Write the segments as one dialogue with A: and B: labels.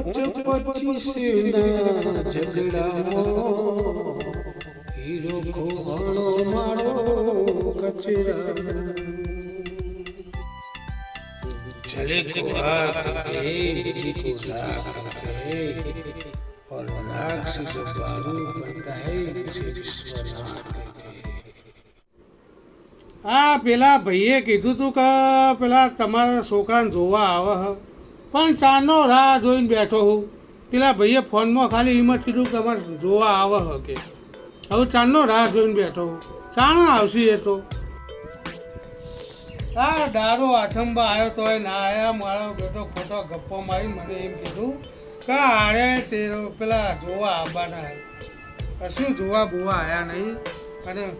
A: પચીસના ઝઘડામાં હીરો ખોવાણો મારો કચરા चले को आते बिजली को लागते और नाग से जो बारूद बनता है उसे विश्वनाथ कहते આ પેલા ભાઈએ કીધું તું કે પેલા તમારા છોકરાને જોવા આવે હ પણ ચારનો રાહ જોઈને બેઠો હું. પેલા ભાઈએ ફોનમાં ખાલી હિંમત કીધું કે અમારે જોવા આવે હકે. હવે ચારનો રાહ જોઈને બેઠો હું. ચાણ આવશે એ તો. આ દારૂ આથંબા આવ્યો તોય ના આયા મારો બેટો ખોટો ગપ્પો મારી મને એમ કીધું કે આરે તેરો પેલા જોવા આવવાના. કશું જોવા બોવા આવ્યા નહીં. અને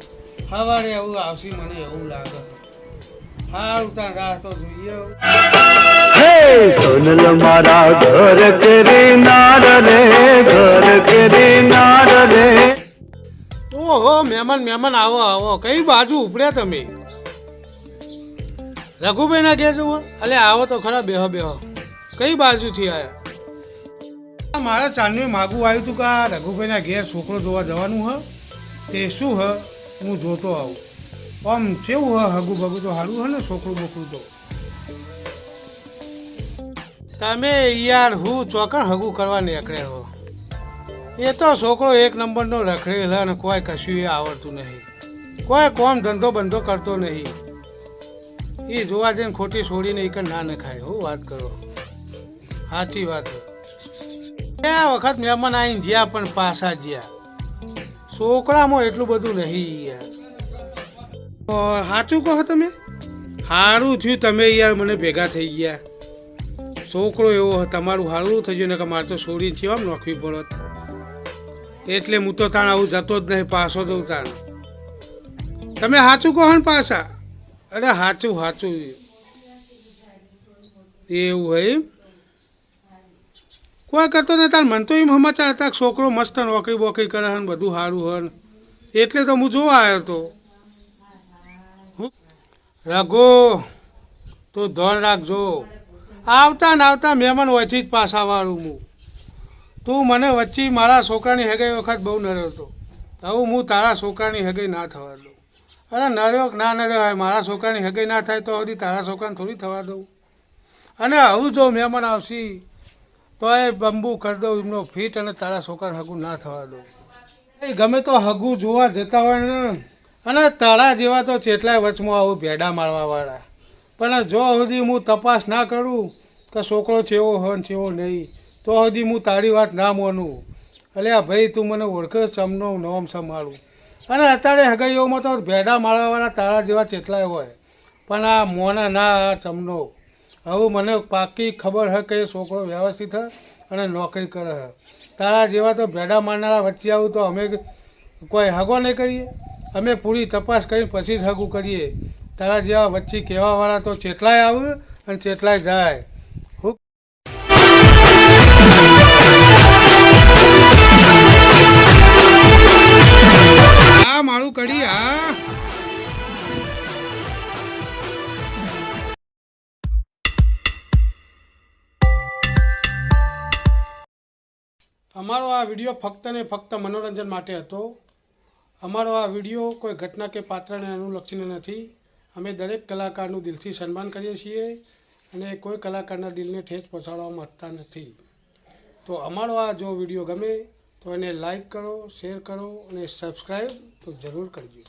A: સવારે એવું આવશે મને એવું લાગે. સારું ત્યાં રાહ તો જોઈએ.
B: હે, સોનલ મારા ઘર કરી નાર રે, ઘર કરી નાર રે.
A: ઓહો, મહેમાન મહેમાન, આવો આવો. કઈ બાજુ ઉપડ્યા તમે? રઘુભાઈ ના ઘેર જુઓ. અલે, આવો તો ખરા, બેહો બેહો. કઈ બાજુથી આયા? મારે ચાંદની માગું આવ્યું હતું કે આ રઘુભાઈ ના ઘેર છોકરો જોવા જવાનું હ? તે શું હ? હું જોતો આવું. આમ કેવું હ, હગું ભગું? તો સારું હ ને, છોકરું બોકરું તો? તમે યાર હું ચોકણ હગું કરવા નીકળ્યા. હો એ તો છોકરો એક નંબરનો રખડેલ અને કોઈ કશું એ આવડતું નહીં. કોઈ કોમ ધંધો બંધો કરતો નહીં. એ જોવા જઈને ખોટી છોડીને એક ના નખાય, હું વાત કરો. સાચી વાત. બે વખત મહેમાન આવીને જ્યાં પણ પાછા જ્યાં. છોકરામાં એટલું બધું નહીં યાર. સાચું કહો તમે? સારું થયું તમે યાર મને ભેગા થઈ ગયા. છોકરો એવો તમારું સારું થઈ ગયું ને કે મારે તો છોડીને આમ નોખવી પડત? એટલે હું તો તાણ આવું જતો જ નહીં, પાછો દઉં તાણ. તમે સાચું કહો ને પાછા? અરે સાચું સાચું એવું હોય? કોઈ કરતો ને તાર મને તો એમ સમાચાર હતા છોકરો મસ્ત નોકરી બોકરી કરે ને, બધું સારું હન એટલે તો હું જોવા આવ્યો હતો રઘો, તો ધોન રાખજો. આવતા ને આવતા મહેમાન ઓછી જ પાછા વાળું હું. તું મને વચ્ચે મારા છોકરાની હગાઈ વખત બહુ નર્યો હતો. હવે હું તારા છોકરાની હગાઈ ના થવા દઉં. અરે નર્યો ના નર્યો હોય, મારા છોકરાની હગાઈ ના થાય તો હજી તારા છોકરાને થોડી થવા દઉં. અને આવું જો મહેમાન આવશે તો એ બંબુ કરી દઉં, એમનો ફીટ અને તારા છોકરાને હગું ના થવા દઉં. એ ગમે તો હગું જોવા જતા હોય ને, અને તારા જેવા તો ચેટલાય વચમાં આવું ભેડા મારવાવાળા. પણ જો સુધી હું તપાસ ના કરું કે છોકરો ચેવો હોય ને ચેવો નહીં, તો સુધી હું તારી વાત ના માનું. એટલે આ ભાઈ, તું મને ઓળખે ચમનો નોમ સંભાળું. અને અત્યારે હગાઈઓમાં તો ભેડા મારવાવાળા તારા જેવા ચેટલાય હોય. પણ આ મોના ના ચમનો. હવે મને પાકી ખબર હે કે છોકરો વ્યવસ્થિત હે અને નોકરી કરે હે. તારા જેવા તો ભેડા મારનારા વચ્ચે આવું તો અમે કોઈ હગો નહીં કરીએ. અમે પૂરી તપાસ કરી પછી જ હગું કરીએ. તારા જેવા વચ્ચે કહેવાવાળા તો ચેટલાય આવે અને ચેટલાય જાય. હું આ મારું કરી આ અમારો આ વીડિયો ફક્ત ને ફક્ત મનોરંજન માટે હતો. અમારો આ વીડિયો કોઈ ઘટના કે પાત્રને અનુલક્ષીને નથી. અમે દરેક કલાકારનું દિલથી સન્માન કરીએ છીએ અને કોઈ કલાકારના દિલને ઠેસ પહોંચાડવા માગતા નથી. તો અમારો આ જો વીડિયો ગમે તો એને લાઈક કરો, શેર કરો અને સબસ્ક્રાઈબ તો જરૂર કરજો.